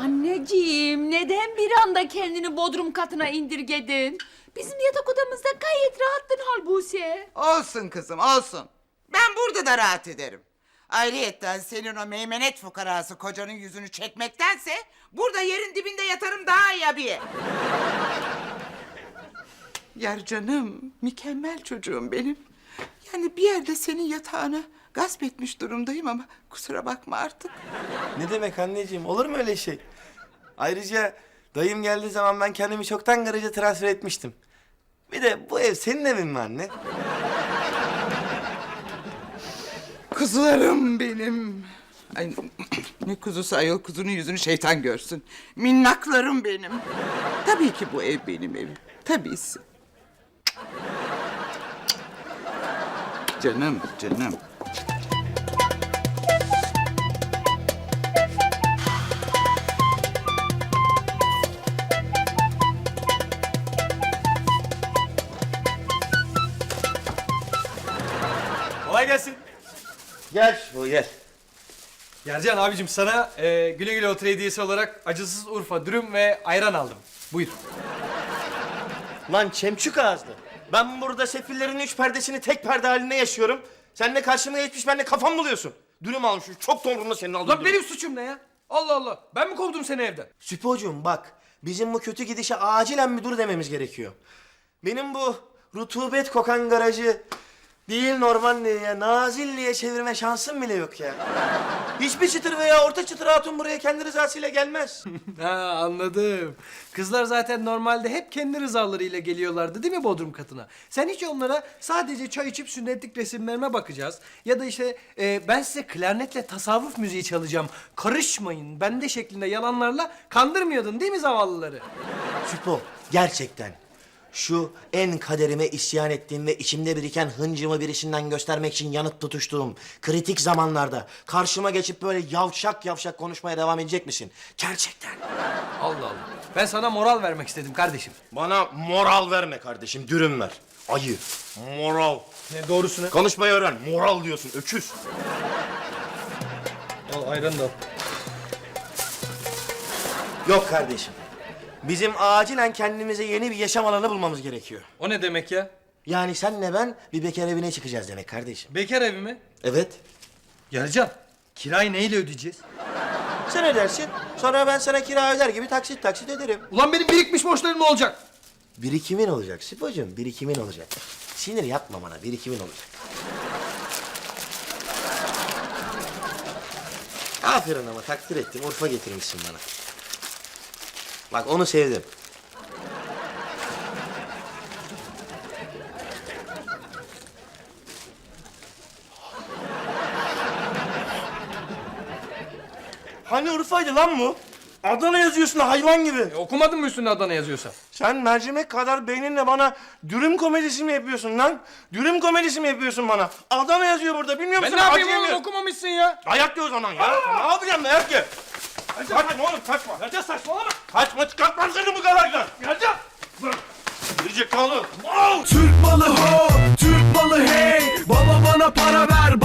Anneciğim neden bir anda kendini bodrum katına indirgedin? Bizim yatak odamızda gayet rahattın halbuki. Olsun kızım olsun. Ben burada da rahat ederim. Ayrıyetten senin o meymenet fukarası kocanın yüzünü çekmektense... ...burada yerin dibinde yatarım daha iyi abiye. Yar canım, mükemmel çocuğum benim. Yani bir yerde senin yatağını gasp etmiş durumdayım ama kusura bakma artık. Ne demek anneciğim? Olur mu öyle şey? Ayrıca dayım geldiği zaman ben kendimi çoktan garaja transfer etmiştim. Bir de bu ev senin evin mi anne? Kuzularım benim. Ay, ne kuzusu ayol kuzunun yüzünü şeytan görsün. Minnaklarım benim. Tabii ki bu ev benim evim. Tabiisi. Canım, canım. Kolay gelsin. Gel şu gel. Yercan abicim sana e, güle güle otur hediyesi olarak acısız Urfa dürüm ve ayran aldım. Buyur. Lan çemçük ağızlı. Ben burada sefillerin üç perdesini tek perde halinde yaşıyorum. Sen de karşıma geçmiş benimle kafam buluyorsun. Dürüm almışım. Çok tomrumda senin aldığın Lan dürüm. benim suçum ne ya? Allah Allah. Ben mi kovdum seni evden? Süpocuğum bak. Bizim bu kötü gidişe acilen bir dur dememiz gerekiyor. Benim bu rutubet kokan garajı değil Normandiya, Nazilli'ye çevirme şansım bile yok ya. Hiçbir çıtır veya orta çıtır hatun buraya kendi rızasıyla gelmez. Ha anladım. Kızlar zaten normalde hep kendi rızalarıyla geliyorlardı değil mi Bodrum katına? Sen hiç onlara sadece çay içip sünnetlik resimlerime bakacağız. Ya da işte e, ben size klarnetle tasavvuf müziği çalacağım. Karışmayın bende şeklinde yalanlarla kandırmıyordun değil mi zavallıları? Süpo, gerçekten. Şu en kaderime isyan ettiğim ve içimde biriken hıncımı birisinden göstermek için yanıt tutuştuğum kritik zamanlarda karşıma geçip böyle yavşak yavşak konuşmaya devam edecek misin? Gerçekten. Allah Allah. Ben sana moral vermek istedim kardeşim. Bana moral verme kardeşim, dürüm ver. Ayı, moral. Ne doğrusu ne? Konuşmayı öğren, moral diyorsun, öküz. Al ayran da al. Yok kardeşim. Bizim acilen kendimize yeni bir yaşam alanı bulmamız gerekiyor. O ne demek ya? Yani senle ben bir bekar evine çıkacağız demek kardeşim. Bekar evi mi? Evet. Yarıcan. Kirayı neyle ödeyeceğiz? Sen ödersin. Sonra ben sana kira öder gibi taksit taksit öderim. Ulan benim birikmiş borçlarım ne olacak? Birikimin olacak Sipocuğum, birikimin olacak. Sinir yapma bana, birikimin olacak. Aferin ama takdir ettim, Urfa getirmişsin bana. Bak onu sevdim. Hani Urfa'ydı lan bu? Adana yazıyorsun hayvan gibi. E, okumadın mı üstünde Adana yazıyorsa? Sen mercimek kadar beyninle bana dürüm komedisi mi yapıyorsun lan? Dürüm komedisi mi yapıyorsun bana? Adana yazıyor burada bilmiyor Ben musun? ne yapayım oğlum okumamışsın ya. Dayak yiyor o zaman ya. Ne yapacaksın dayak ye? Kaçma oğlum kaçma. Nerede saçmalama. Kaçma çıkartmam seni bu garajdan. Yarıcan. Girecek kalı. Türk malı ho, Türk malı hey Baba bana para ver?